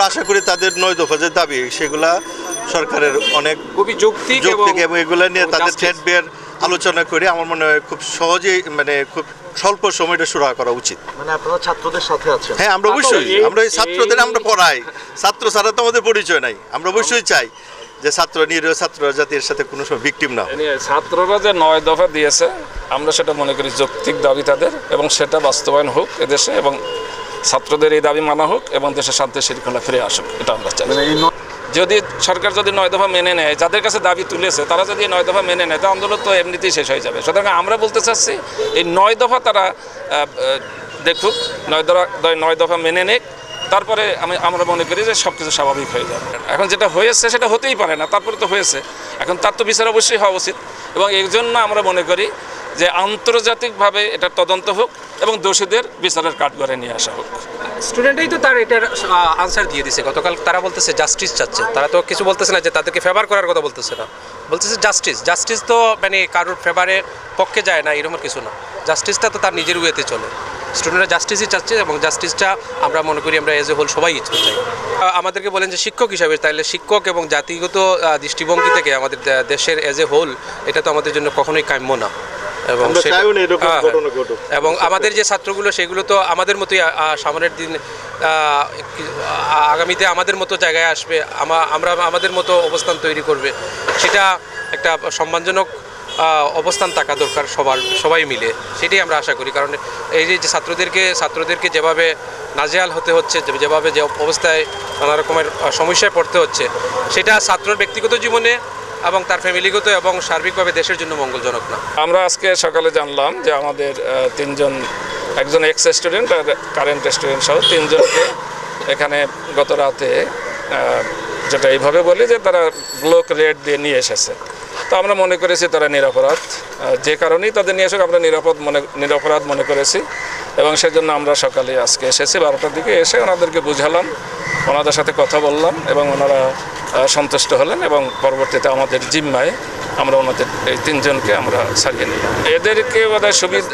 আমরা আশা করি তাদের নয় দফা যে দাবি সেগুলা সরকারের অনেক খুবই যৌক্তিক যৌক্তিক এবং এগুলো নিয়ে তাদের বিয়ের আলোচনা করে। আমার মনে হয় খুব সহজেই মানে খুব স্বল্প সময়টা শুরু করা উচিত। মানে আপনারা ছাত্রদের সাথে আছেন? হ্যাঁ আমরা অবশ্যই। আমরা এই ছাত্রদের আমরা পড়াই। ছাত্র ছাড়া তো আমাদের পরিচয় নাই। আমরা অবশ্যই। চাই যে ছাত্র নিরীহ ছাত্র যাতে এর সাথে কোনো সময় ভিকটিম না হয়। ছাত্ররা যে নয় দফা দিয়েছে আমরা সেটা মনে করি যৌক্তিক দাবি তাদের এবং সেটা বাস্তবায়ন হোক এদেশে এবং ছাত্রদের এই দাবি মানা হোক এবং দেশের শান্তি শৃঙ্খলা ফিরে আসুক এটা আমরা চাই। মানে যদি সরকার যদি নয় দফা মেনে নেয় যাদের কাছে দাবি তুলেছে তারা যদি নয় দফা মেনে নেয় তো আন্দোলন তো এমনিতেই শেষ হয়ে যাবে। সুতরাং আমরা বলতে চাচ্ছি এই নয় দফা তারা দেখুক নয় দফা নয় দফা মেনে নেক তারপরে আমি আমরা মনে করি যে সব কিছু স্বাভাবিক হয়ে যাবে। এখন যেটা হয়েছে সেটা হতেই পারে না তারপরে তো হয়েছে। এখন তার তো বিচার অবশ্যই হওয়া উচিত। এবং এই জন্য আমরা মনে করি যে আন্তর্জাতিকভাবে এটা তদন্ত হোক এবং দোষীদের বিচারের কাঠগড়ে নিয়ে আসা হোক। স্টুডেন্টই তো তার এটার আনসার দিয়ে দিছে। গতকাল তারা বলতেছে জাস্টিস চাচ্ছে। তারা তো কিছু বলতেছে না যে তাদেরকে ফেভার করার কথা বলতেছে না। বলতেছে জাস্টিস জাস্টিস তো মানে কারোর ফেভারে পক্ষে যায় না, এরকম কিছু না। জাস্টিসটা তো তার নিজের ওয়েতে চলে। স্টুডেন্টরা জাস্টিসই চাচ্ছে এবং জাস্টিসটা আমরা মনে করি আমরা এজ এ হোল সবাই চাই। আমাদেরকে বলেন যে শিক্ষক হিসাবে তাহলে শিক্ষক এবং জাতিগত দৃষ্টিভঙ্গি থেকে আমাদের দেশের এজ এ হোল এটা তো আমাদের জন্য কখনোই কাম্য না। এবং হ্যাঁ, ঘটুক। এবং আমাদের যে ছাত্রগুলো সেগুলো তো আমাদের মতোই সামনের দিন আগামীতে আমাদের মতো জায়গায় আসবে আমরা আমাদের মতো অবস্থান তৈরি করবে। সেটা একটা সম্মানজনক অবস্থান থাকা দরকার সবার সবাই মিলে। সেটাই আমরা আশা করি। কারণ এই যে যে ছাত্রদেরকে ছাত্রদেরকে যেভাবে নাজেহাল হতে হচ্ছে যেভাবে যে অবস্থায় নানা রকমের সমস্যায় পড়তে হচ্ছে সেটা ছাত্রর ব্যক্তিগত জীবনে এবং তার ফ্যামিলিগত এবং সার্বিকভাবে দেশের জন্য মঙ্গলজনক না। আমরা আজকে সকালে জানলাম যে আমাদের তিনজন, একজন এক্স স্টুডেন্ট আর কারেন্ট স্টুডেন্ট সহ তিনজনকে এখানে গত রাতে যেটা এইভাবে বলি যে তারা ব্লক রেড দিয়ে নিয়ে এসেছে। তো আমরা মনে করেছি তারা নিরাপরাধ। যে কারণেই তাদের নিয়ে এসে আমরা নিরাপদ মনে, নিরাপরাধ মনে করেছি। এবং সেজন্য আমরা সকালে আজকে এসেছি বারোটার দিকে এসে ওনাদেরকে বুঝালাম ওনাদের সাথে কথা বললাম এবং ওনারা সন্তুষ্ট হলেন এবং পরবর্তীতে আমাদের জিম্মায় আমরা ওনাদের এই তিনজনকে আমরা ছাড়িয়ে নিলাম। এদেরকে বোধহয় সুবিধা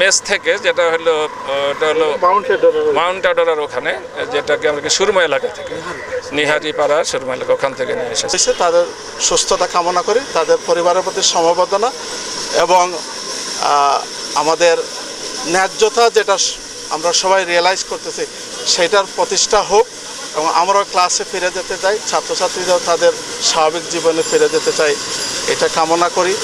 মেস থেকে যেটা হলো ওটা হলো মাউন্ট আডারার ওখানে। যেটাকে আমরা কি সুরমা এলাকা থেকে নিহারি পাড়া সুরমা এলাকা ওখান থেকে নিয়ে এসেছি। এসে তাদের সুস্থতা কামনা করি তাদের পরিবারের প্রতি সমবেদনা এবং আমাদের ন্যায্যতা যেটা আমরা সবাই রিয়েলাইজ করতেছি, সেটার প্রতিষ্ঠা হোক এবং আমরাও ক্লাসে ফিরে যেতে চাই, ছাত্রছাত্রীরাও তাদের স্বাভাবিক জীবনে ফিরে যেতে চাই, এটা কামনা করি।